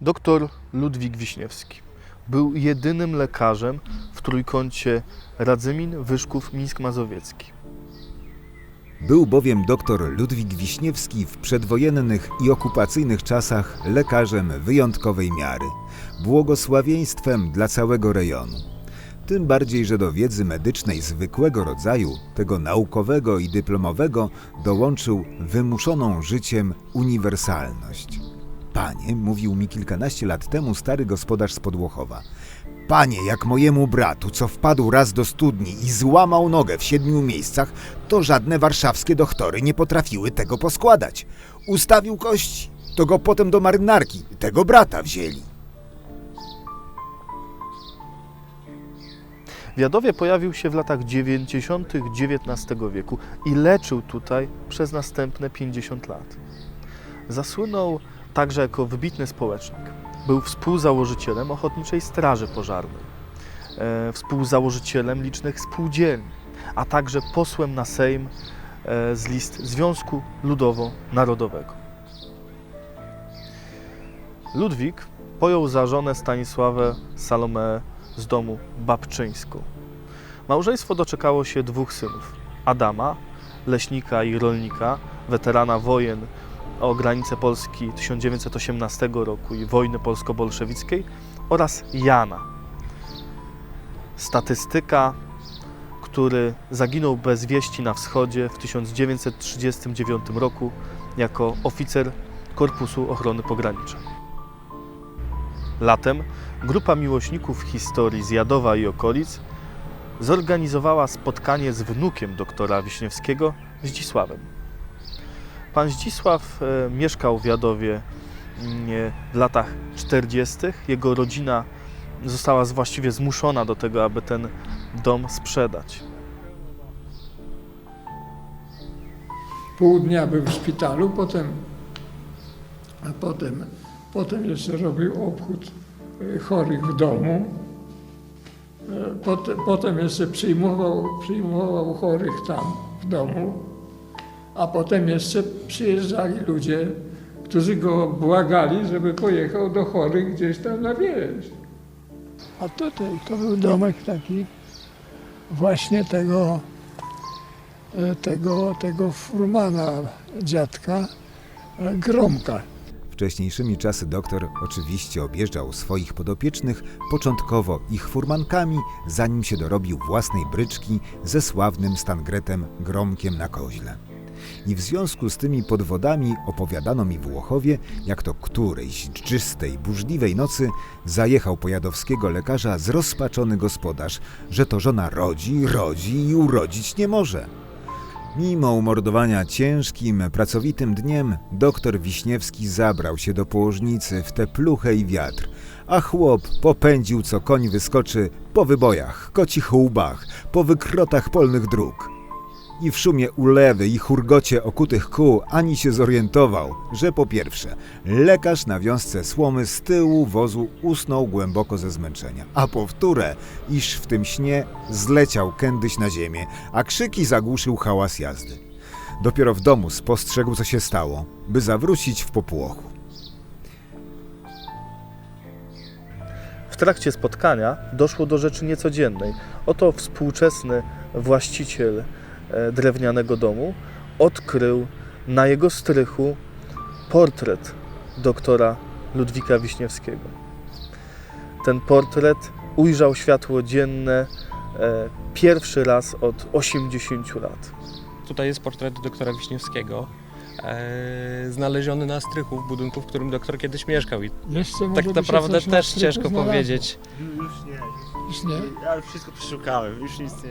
Doktor Ludwik Wiśniewski był jedynym lekarzem w trójkącie Radzymin, Wyszków, Mińsk Mazowiecki. Był bowiem dr Ludwik Wiśniewski w przedwojennych i okupacyjnych czasach lekarzem wyjątkowej miary, błogosławieństwem dla całego rejonu. Tym bardziej, że do wiedzy medycznej zwykłego rodzaju, tego naukowego i dyplomowego, dołączył wymuszoną życiem uniwersalność. Panie, mówił mi kilkanaście lat temu stary gospodarz z Podłochowa. Panie, jak mojemu bratu, co wpadł raz do studni i złamał nogę w siedmiu miejscach, to żadne warszawskie doktory nie potrafiły tego poskładać. Ustawił kości, to go potem do marynarki, tego brata wzięli. W Jadowie pojawił się w latach 90. XIX wieku i leczył tutaj przez następne 50 lat. Zasłynął także jako wybitny społecznik. Był współzałożycielem Ochotniczej Straży Pożarnej, e, współzałożycielem licznych spółdzielni, a także posłem na Sejm e, z list Związku Ludowo-Narodowego. Ludwik pojął za żonę Stanisławę Salomeę z domu babczyńską. Małżeństwo doczekało się dwóch synów: Adama, leśnika i rolnika, weterana wojen o granice Polski 1918 roku i wojny polsko-bolszewickiej, oraz Jana, statystyka, który zaginął bez wieści na wschodzie w 1939 roku jako oficer Korpusu Ochrony Pogranicza. Latem grupa miłośników historii z Jadowa i okolic zorganizowała spotkanie z wnukiem doktora Wiśniewskiego, Zdzisławem. Pan Zdzisław e, mieszkał w Jadowie mm, w latach 40. Jego rodzina została właściwie zmuszona do tego, aby ten dom sprzedać. pół dnia był w szpitalu, potem, a potem, potem jeszcze robił obchód e, chorych w domu. E, Potem, potem jeszcze przyjmował, przyjmował chorych tam w domu, a potem jeszcze przyjeżdżali ludzie, którzy go błagali, żeby pojechał do chorych gdzieś tam na wieś. A tutaj to był domek taki właśnie tego, e, tego, tego furmana dziadka e, Gromka. Wcześniejszymi czasy doktor oczywiście objeżdżał swoich podopiecznych, początkowo ich furmankami, zanim się dorobił własnej bryczki ze sławnym Stangretem Gromkiem na koźle. I w związku z tymi podwodami opowiadano mi w Łochowie, jak to którejś czystej, burzliwej nocy zajechał pojadowskiego lekarza zrozpaczony gospodarz, że to żona rodzi, rodzi i urodzić nie może. Mimo umordowania ciężkim, pracowitym dniem, doktor Wiśniewski zabrał się do położnicy w tę pluchę i wiatr, a chłop popędził co koń wyskoczy po wybojach, kocich łbach, po wykrotach polnych dróg. I w szumie ulewy i hurgocie okutych kół ani się zorientował, że po pierwsze, lekarz na wiązce słomy z tyłu wozu usnął głęboko ze zmęczenia, a po wtóre, iż w tym śnie zleciał kędyś na ziemię, a krzyki zagłuszył hałas jazdy. Dopiero w domu spostrzegł, co się stało, by zawrócić w popłochu. W trakcie spotkania doszło do rzeczy niecodziennej. Oto współczesny właściciel drewnianego domu odkrył na jego strychu portret doktora Ludwika Wiśniewskiego. Ten portret ujrzał światło dzienne e, pierwszy raz od 80 lat. Tutaj jest portret doktora Wiśniewskiego, e, znaleziony na strychu w budynku, w którym doktor kiedyś mieszkał. I Jeszcze tak naprawdę też ciężko znalazło. powiedzieć. Już nie, Już nie? ja już wszystko przeszukałem, już nic nie.